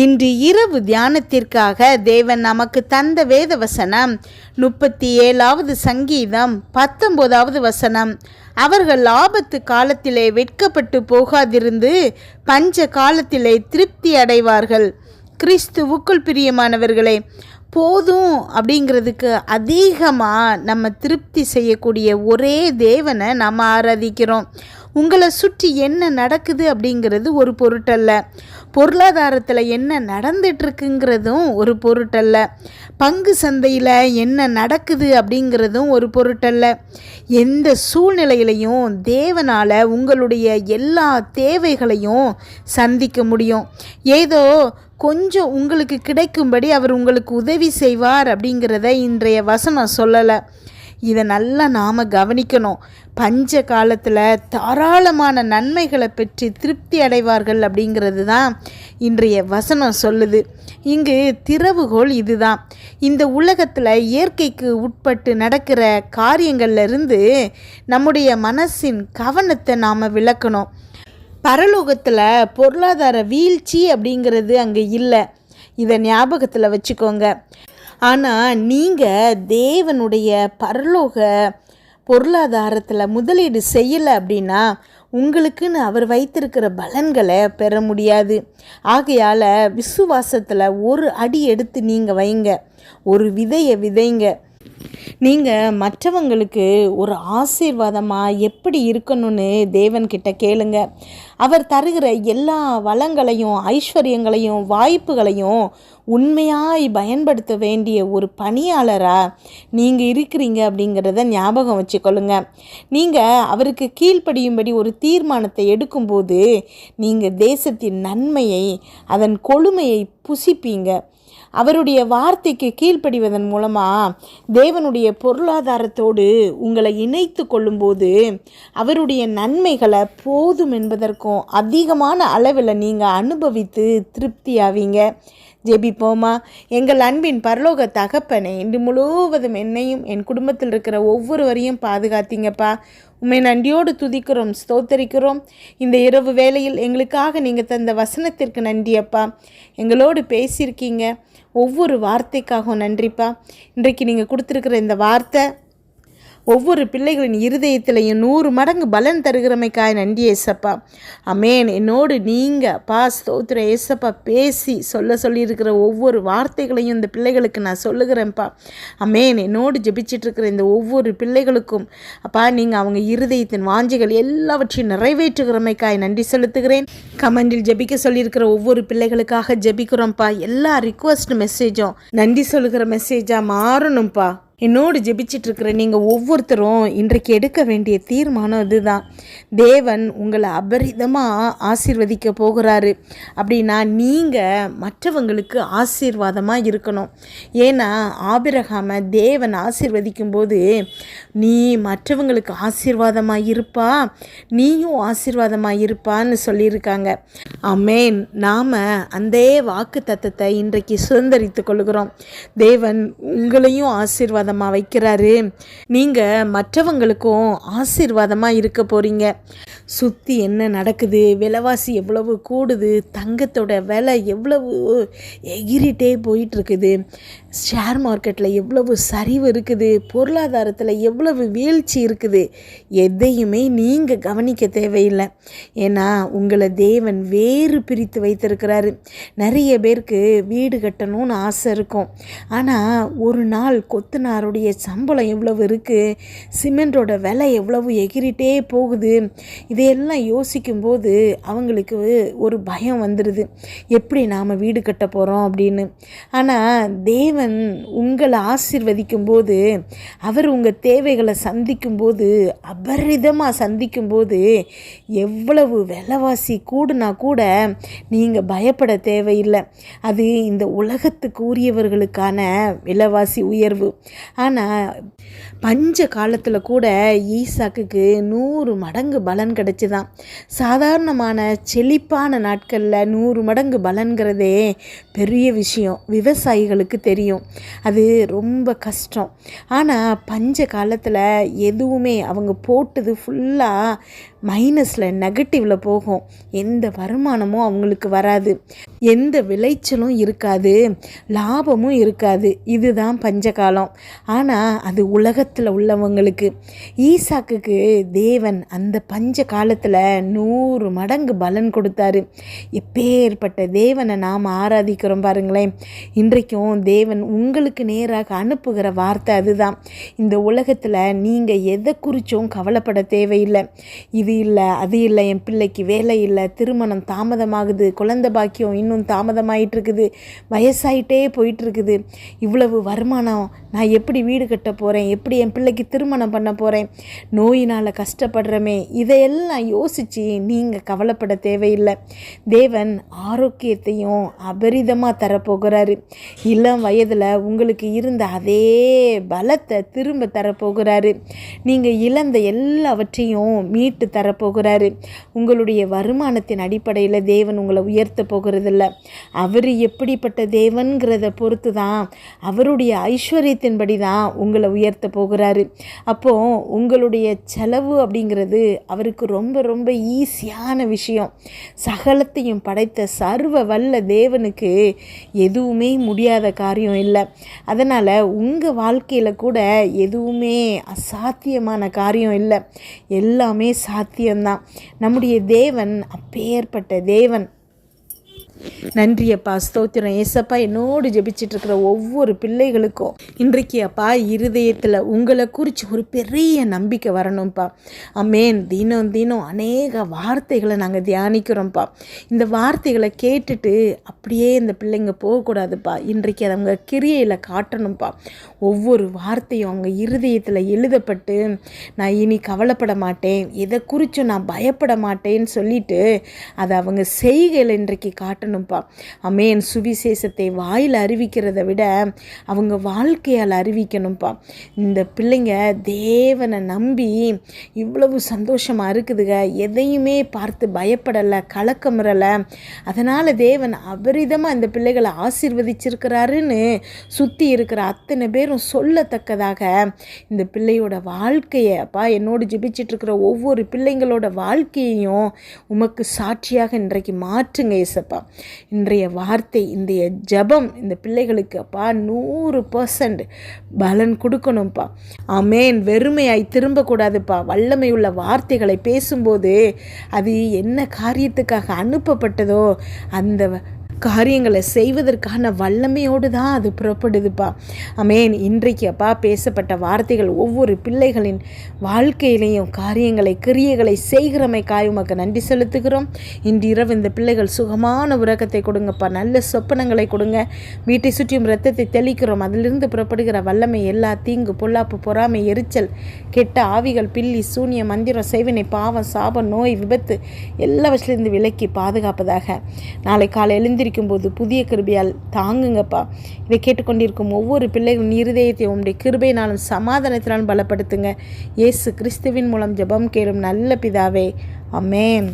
இன்று இரவு தியானத்திற்காக தேவன் நமக்கு தந்த வேத வசனம் முப்பத்தி ஏழாவது சங்கீதம் பத்தொன்பதாவது வசனம். அவர்கள் ஆபத்து காலத்திலே வெட்கப்பட்டு போகாதிருந்து பஞ்ச காலத்திலே திருப்தி அடைவார்கள். கிறிஸ்துவுக்குள் பிரியமானவர்களே போதும் அப்படிங்கிறதுக்கு அதிகமாக நம்ம திருப்தி செய்யக்கூடிய ஒரே தேவனை நம்ம ஆராதிக்கிறோம். உங்களை சுற்றி என்ன நடக்குது அப்படிங்கிறது ஒரு பொருட்டல்ல. பொருளாதாரத்தில் என்ன நடந்துட்டுருக்குங்கிறதும் ஒரு பொருட்டல்ல. பங்கு சந்தையில் என்ன நடக்குது அப்படிங்கிறதும் ஒரு பொருட்டல்ல. எந்த சூழ்நிலையிலையும் தேவனால் உங்களுடைய எல்லா தேவைகளையும் சந்திக்க முடியும். ஏதோ கொஞ்சம் உங்களுக்கு கிடைக்கும்படி அவர் உங்களுக்கு உதவி செய்வார் அப்படிங்கிறத இன்றைய வசனம் சொல்லலை. இதை நல்லா நாம் கவனிக்கணும். பஞ்ச காலத்தில் தாராளமான நன்மைகளை பெற்று திருப்தி அடைவார்கள் அப்படிங்கிறது தான் இன்றைய வசனம் சொல்லுது. இங்கு திறவுகோல் இதுதான். இந்த உலகத்தில் இயற்கைக்கு உட்பட்டு நடக்கிற காரியங்கள்லேருந்து நம்முடைய மனசின் கவனத்தை நாம் விளக்கணும். பரலோகத்தில் பொருளாதார வீழ்ச்சி அப்படிங்கிறது அங்கே இல்லை. இதை ஞாபகத்தில் வச்சுக்கோங்க. ஆனால் நீங்கள் தேவனுடைய பரலோக பொருளாதாரத்தில் முதலீடு செய்யலை அப்படின்னா உங்களுக்குன்னு அவர் வைத்திருக்கிற பலன்களை பெற முடியாது. ஆகையால் விசுவாசத்தில் ஒரு அடி எடுத்து நீங்கள் வைங்க. ஒரு விதையை விதைங்க. நீங்கள் மற்றவங்களுக்கு ஒரு ஆசீர்வாதமாக எப்படி இருக்கணும்னு தேவன்கிட்ட கேளுங்க. அவர் தருகிற எல்லா வளங்களையும் ஐஸ்வர்யங்களையும் வாய்ப்புகளையும் உண்மையாய் பயன்படுத்த வேண்டிய ஒரு பணியாளராக நீங்கள் இருக்கிறீங்க அப்படிங்கிறத ஞாபகம் வச்சுக்கொள்ளுங்க. நீங்கள் அவருக்கு கீழ்ப்படியும்படி ஒரு தீர்மானத்தை எடுக்கும்போது நீங்கள் தேசத்தின் நன்மையை அதன் கொழுமையை புசிப்பீங்க. அவருடைய வார்த்தைக்கு கீழ்ப்படிவதன் மூலமாக தேவனுடைய பொருளாதாரத்தோடு உங்களை இணைத்து கொள்ளும்போது அவருடைய நன்மைகளை போதும் என்பதற்கும் அதிகமான அளவில் நீங்கள் அனுபவித்து திருப்தியாவீங்க. ஜெபிப்போமா? எங்கள் அன்பின் பரலோக தகப்பனை இன்று முழுவதும் என்னையும் என் குடும்பத்தில் இருக்கிற ஒவ்வொருவரையும் பாதுகாத்தீங்கப்பா. உண்மை நன்றியோடு துதிக்கிறோம் ஸ்தோத்தரிக்கிறோம். இந்த இரவு வேளையில் எங்களுக்காக நீங்கள் தந்த வசனத்திற்கு நன்றியப்பா எங்களோடு பேசியிருக்கீங்க. ஒவ்வொரு வார்த்தைக்காகவும் நன்றிப்பா. இன்றைக்கு நீங்கள் கொடுத்துருக்குற இந்த வார்த்தை ஒவ்வொரு பிள்ளைகளின் இருதயத்திலையும் நூறு மடங்கு பலன் தருகிறமைக்காய் நன்றி ஏசப்பா. அமேன். என்னோடு நீங்கள் பா ஸ்தோத்திர ஏசப்பா பேசி சொல்ல சொல்லியிருக்கிற ஒவ்வொரு வார்த்தைகளையும் இந்த பிள்ளைகளுக்கு நான் சொல்லுகிறேன்ப்பா. அமேன். என்னோடு ஜெபிச்சிட்ருக்கிற இந்த ஒவ்வொரு பிள்ளைகளுக்கும் அப்பா நீங்கள் அவங்க இருதயத்தின் வாஞ்சிகள் எல்லாவற்றையும் நிறைவேற்றுகிறமைக்காய் நன்றி செலுத்துகிறேன். கமெண்டில் ஜெபிக்க சொல்லியிருக்கிற ஒவ்வொரு பிள்ளைகளுக்காக ஜெபிக்கிறோம்ப்பா. எல்லா ரிக்வஸ்ட் மெசேஜும் நன்றி சொல்லுகிற மெசேஜாக மாறணும்ப்பா. என்னோடு ஜெபிச்சிட்ருக்கிற நீங்கள் ஒவ்வொருத்தரும் இன்றைக்கு எடுக்க வேண்டிய தீர்மானம் இதுதான் தேவன் உங்களை அபரிதமாக ஆசீர்வதிக்க போகிறாரு. அப்படின்னா நீங்கள் மற்றவங்களுக்கு ஆசீர்வாதமாக இருக்கணும். ஏன்னா ஆபிரகாம தேவன் ஆசீர்வதிக்கும் போது நீ மற்றவங்களுக்கு ஆசீர்வாதமாக இருப்பா? நீயும் ஆசீர்வாதமாக இருப்பான்னு சொல்லியிருக்காங்க. அமேன் நாம் அந்த வாக்கு தத்தத்தை இன்றைக்கு சுதந்திரித்து கொள்கிறோம். தேவன் உங்களையும் ஆசீர்வாதம் ஆசீர்வாதமாக வைக்கிறாரு. நீங்கள் மற்றவங்களுக்கும் ஆசீர்வாதமாக இருக்க போகிறீங்க சுற்றி என்ன நடக்குது? விலைவாசி எவ்வளவு கூடுது? தங்கத்தோட விலை எவ்வளவு எகிரிட்டே போயிட்டுருக்குது. ஷேர் மார்க்கெட்டில் எவ்வளவு சரிவு இருக்குது? பொருளாதாரத்தில் எவ்வளவு வீழ்ச்சி இருக்குது? எதையுமே நீங்கள் கவனிக்க தேவையில்லை. ஏன்னா உங்களை தேவன் வேறு பிரித்து வைத்திருக்கிறாரு. நிறைய பேருக்கு வீடு கட்டணும்னு ஆசை இருக்கும். ஆனால் ஒரு நாள் கொத்தனாருடைய சம்பளம் எவ்வளவு இருக்குது சிமெண்டோட விலை எவ்வளவு எகிரிட்டே போகுது. இதையெல்லாம் யோசிக்கும்போது அவங்களுக்கு ஒரு பயம் வந்துடுது எப்படி நாம் வீடு கட்ட போகிறோம் அப்படின்னு. ஆனால் தேவன் தேவன் உங்களை ஆசிர்வதிக்கும் போது அவர் உங்கள் தேவைகளை சந்திக்கும் போது அபரிதமாக சந்திக்கும் போது எவ்வளவு விலைவாசி கூடுனா கூட நீங்கள் பயப்பட தேவையில்லை. அது இந்த உலகத்துக்கு உரியவர்களுக்கான விலைவாசி உயர்வு. ஆனால் பஞ்ச காலத்தில் கூட ஈசாக்குக்கு நூறு மடங்கு பலன் கிடச்சிதான். சாதாரணமான செழிப்பான நாட்களில் நூறு மடங்கு பலன்கிறதே பெரிய விஷயம். விவசாயிகளுக்கு தெரியும். அது ரொம்ப கஷ்டம். ஆனால் பஞ்ச காலத்தில் எதுவுமே அவங்க போட்டது ஃபுல்லாக மைனஸில் நெகட்டிவில் போகும். எந்த வருமானமும் அவங்களுக்கு வராது. எந்த விளைச்சலும் இருக்காது. லாபமும் இருக்காது. இதுதான் பஞ்சகாலம். ஆனால் அது உலகத்தில் உள்ளவங்களுக்கு. ஈசாக்குக்கு தேவன் அந்த பஞ்ச காலத்தில் நூறு மடங்கு பலன் கொடுத்தாரு. எப்பேற்பட்ட தேவனை நாம் ஆராதிக்கிறோம் பாருங்களேன். இன்றைக்கும் தேவன் உங்களுக்கு நேராக அனுப்புகிற வார்த்தை அதுதான். இந்த உலகத்தில் நீங்கள் எதை குறித்தும் கவலைப்பட தேவையில்லை. இது இல்லை அது இல்லை என் பிள்ளைக்கு வேலை இல்லை திருமணம் தாமதமாகுது குழந்தை பாக்கியம் இன்னும் தாமதமாயிட்டு இருக்குது வயசாயிட்டே போயிட்டுருக்குது. இவ்வளவு வருமானம் நான் எப்படி வீடு கட்ட போகிறேன் எப்படி என் பிள்ளைக்கு திருமணம் பண்ண போகிறேன் நோயினால் கஷ்டப்படுறமே. இதையெல்லாம் யோசித்து நீங்கள் கவலைப்பட தேவையில்லை. தேவன் ஆரோக்கியத்தையும் அபரிதமாக தரப்போகிறாரு. இளம் வயதில் உங்களுக்கு இருந்த அதே பலத்தை திரும்ப தரப்போகிறாரு. நீங்கள் இழந்த எல்லாவற்றையும் மீட்டு தரப்போகிறாரு. உங்களுடைய வருமானத்தின் அடிப்படையில் தேவன் உங்களை உயர்த்த போகிறதில்ல. அவர் எப்படிப்பட்ட தேவன்கிறத பொறுத்து தான் அவருடைய ஐஸ்வர்யத்தின்படி தான் உங்களை உயர்த்த போகிறாரு. அப்போது உங்களுடைய செலவு அப்படிங்கிறது அவருக்கு ரொம்ப ரொம்ப ஈஸியான விஷயம். சகலத்தையும் படைத்த சர்வ வல்ல தேவனுக்கு எதுவுமே முடியாத காரியம் இல்லை. அதனால் உங்கள் வாழ்க்கையில் கூட எதுவுமே அசாத்தியமான காரியம் இல்லை. எல்லாமே சாத்தியம்தான். நம்முடைய தேவன் அப்பேற்பட்ட தேவன். நன்றி அப்பா ஸ்தோத்திரம். ஏசப்பா என்னோடு ஜெபிச்சிட்டு இருக்கிற ஒவ்வொரு பிள்ளைகளுக்கும் இன்றைக்கு அப்பா இருதயத்தில் உங்களை குறித்து ஒரு பெரிய நம்பிக்கை வரணும்ப்பா அமேன். தினம் தினம் அநேக வார்த்தைகளை நாங்கள் தியானிக்கிறோம்ப்பா இந்த வார்த்தைகளை கேட்டுட்டு அப்படியே இந்த பிள்ளைங்க போகக்கூடாதுப்பா. இன்றைக்கு அதை அவங்க கிரியையில் காட்டணும்ப்பா ஒவ்வொரு வார்த்தையும் அவங்க இருதயத்தில் எழுதப்பட்டு நான் இனி கவலைப்பட மாட்டேன். எதை குறித்தும் நான் பயப்பட மாட்டேன்னு சொல்லிட்டு அதை அவங்க செய்கையில் இன்றைக்கு காட்டணும்ப்பா அமேன் சுவிசேஷத்தை வாயில் அறிவிக்கிறத விட அவங்க வாழ்க்கையால் அறிவிக்கணும்ப்பா இந்த பிள்ளைங்க தேவனை நம்பி இவ்வளவு சந்தோஷமாக இருக்குதுங்க எதையுமே பார்த்து பயப்படலை கலக்கமுறலை அதனால் தேவன் அபரிதமாக இந்த பிள்ளைகளை ஆசீர்வதிச்சிருக்கிறாருன்னு சுற்றி இருக்கிற அத்தனை பேரும் சொல்லத்தக்கதாக இந்த பிள்ளையோட வாழ்க்கையை அப்பா என்னோடு ஜெபிச்சிட்டு இருக்கிற ஒவ்வொரு பிள்ளைங்களோட வாழ்க்கையையும் உமக்கு சாட்சியாக இன்றைக்கு மாற்றுங்க ஏசப்பா. இன்றைய வார்த்தை இன்றைய ஜபம் இந்த பிள்ளைகளுக்கு அப்பா நூறு பர்சன்ட் பலன் கொடுக்கணும்ப்பா. ஆமேன். வெறுமையாய் திரும்பக்கூடாதுப்பா. வல்லமை உள்ள வார்த்தைகளை பேசும்போது அது என்ன காரியத்துக்காக அனுப்பப்பட்டதோ அந்த காரியங்களை செய்வதற்கான வல்லமையோடு தான் அது புறப்படுதுப்பா. அமேன் இன்றைக்கு அப்பா பேசப்பட்ட வார்த்தைகள் ஒவ்வொரு பிள்ளைகளின் வாழ்க்கையிலையும் காரியங்களை கிரியைகளை செய்கிறமைக்காய் உமக்கு நன்றி செலுத்துகிறோம். இன்று இரவு இந்த பிள்ளைகள் சுகமான உறக்கத்தை கொடுங்கப்பா. நல்ல சொப்பனங்களை கொடுங்க. வீட்டை சுற்றியும் ரத்தத்தை தெளிக்கிறோம். அதிலிருந்து புறப்படுகிற வல்லமை எல்லா தீங்கு பொல்லாப்பு பொறாமை எரிச்சல் கெட்ட ஆவிகள் பில்லி சூனிய மந்திரம் செய்வினை பாவம் சாபம் நோய் விபத்து எல்லாவற்றிலிருந்து விலக்கி பாதுகாப்பதாக. நாளை காலை எழுந்திரி ஜெபிக்கும் போது புதிய கிருபையால் தாங்குங்கப்பா. இதை கேட்டுக்கொண்டிருக்கும் ஒவ்வொரு பிள்ளைகளின் இருதயத்தை உங்களுடைய கிருபையினாலும் சமாதானத்தினாலும் பலப்படுத்துங்க. இயேசு கிறிஸ்துவின் மூலம் ஜெபம் கேளும் நல்ல பிதாவே. அமேன்